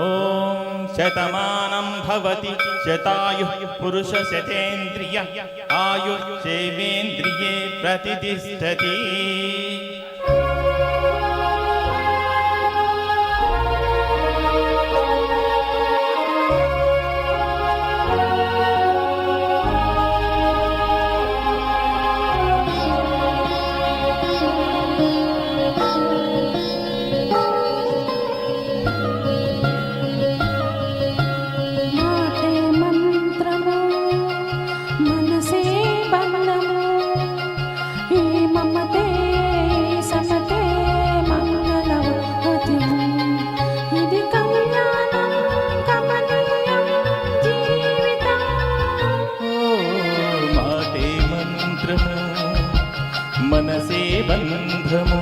ॐ शतमानं भवति शतायुः पुरुषशतेन्द्रिय आयुश्चैवेन्द्रिये प्रतितिष्ठति మాటే మనసే బంధము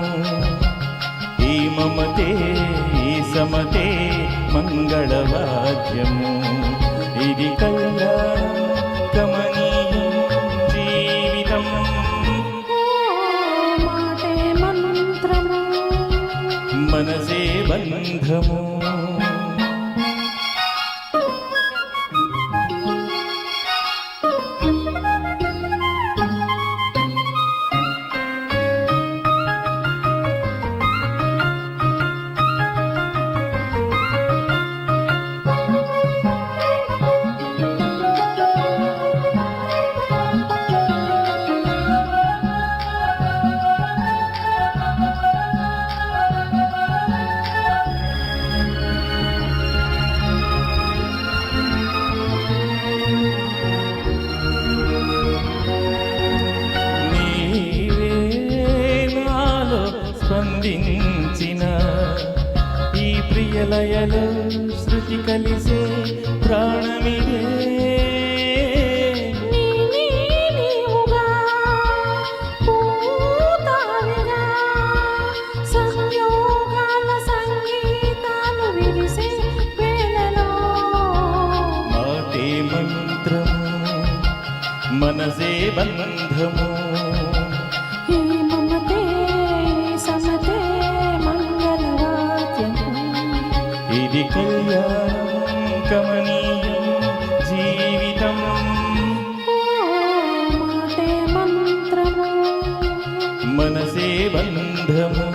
ఈ మమతే ఈ సమతే మంగళవాద్యము ఇది కళ్యాణం కమనీయం జీవితం మనసే బంధము ప్రియలయలో శృతి కలిసే ప్రాణమిదే. నీ నీ జీవితం. మనసే బంధము.